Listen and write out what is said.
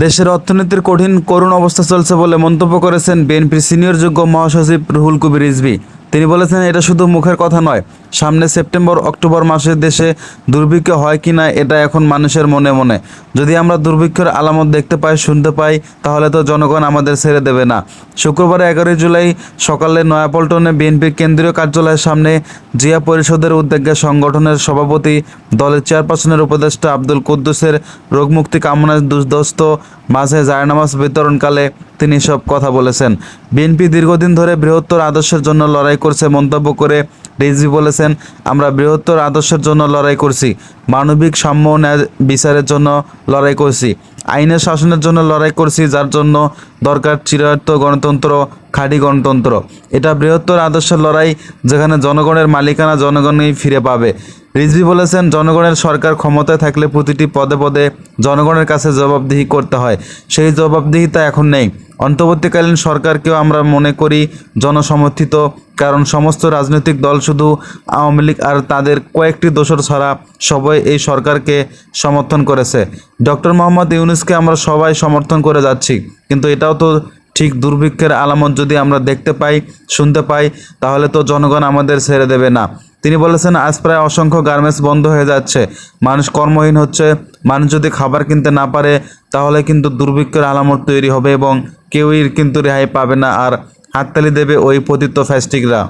দেশের অর্থনীতির কঠিন, করুণ অবস্থা চলছে বলে মন্তব্য করেছেন বিএনপির সিনিয়র যোগ্য মহাসচিব রুহুল কবির রিজভী। তিনি বলেছেন, এটা শুধু মুখের কথা নয়। সামনে সেপ্টেম্বর, অক্টোবর মাসে দেশে দুর্ভিক্ষ হয় কি না, এটা এখন মানুষের মনে মনে। যদি আমরা দুর্ভিক্ষের আলামত দেখতে পাই, শুনতে পাই, তাহলে তো জনগণ আমাদের ছেড়ে দেবে না। শুক্রবার এগারোই জুলাই সকালে নয়াপল্টনে বিএনপির কেন্দ্রীয় কার্যালয়ের সামনে জিয়া পরিষদের উদ্যোগে সংগঠনের সভাপতি, দলের চেয়ারপারসনের উপদেষ্টা আব্দুল কুদ্দুসের রোগমুক্তি কামনায় দুর্দস্ত মাঝে জায়নামাজ বিতরণকালে তিনি সব কথা বলেছেন। বিএনপি দীর্ঘদিন ধরে বৃহত্তর আদর্শের জন্য লড়াই করছে মন্তব্য করে রিজভি বলেছেন, আমরা বৃহত্তর আদর্শের জন্য লড়াই করছি। মানবিক সাম্য বিচারের জন্য লড়াই করছি। আইনের শাসনের জন্য লড়াই করছি, যার জন্য দরকার চিরায়ত্ত গণতন্ত্র, খাঁটি গণতন্ত্র। এটা বৃহত্তর আদর্শের লড়াই, যেখানে জনগণের মালিকানা জনগণই ফিরে পাবে। রিজভি বলেছেন, জনগণের সরকার ক্ষমতায় থাকলে প্রতিটি পদে পদে জনগণের কাছে জবাবদিহি করতে হয়। সেই জবাবদিহিতা এখন নেই। অন্তর্বর্তীকালীন সরকারকেও আমরা মনে করি জনসমর্থিত, কারণ সমস্ত রাজনৈতিক দল শুধু আওয়ামী লীগ আর তাদের কয়েকটি দোষর ছাড়া সবাই এই সরকারকে সমর্থন করেছে। ডক্টর মোহাম্মদ ইউনুসকে আমরা সবাই সমর্থন করে যাচ্ছি, কিন্তু এটাও তো ঠিক দুর্ভিক্ষের আলামত যদি আমরা দেখতে পাই, শুনতে পাই, তাহলে তো জনগণ আমাদের ছেড়ে দেবে না। তিনি বলেছেন, আজ প্রায় অসংখ্য গার্মেন্টস বন্ধ হয়ে যাচ্ছে। মানুষ কর্মহীন হচ্ছে। মানুষ যদি খাবার কিনতে না পারে, তাহলে কিন্তু দুর্ভিক্ষের আলামত তৈরি হবে এবং কেউই কিন্তু রেহাই পাবে না আর হাততালি দেবে ওই পতিত ফ্যাস্টিকরা।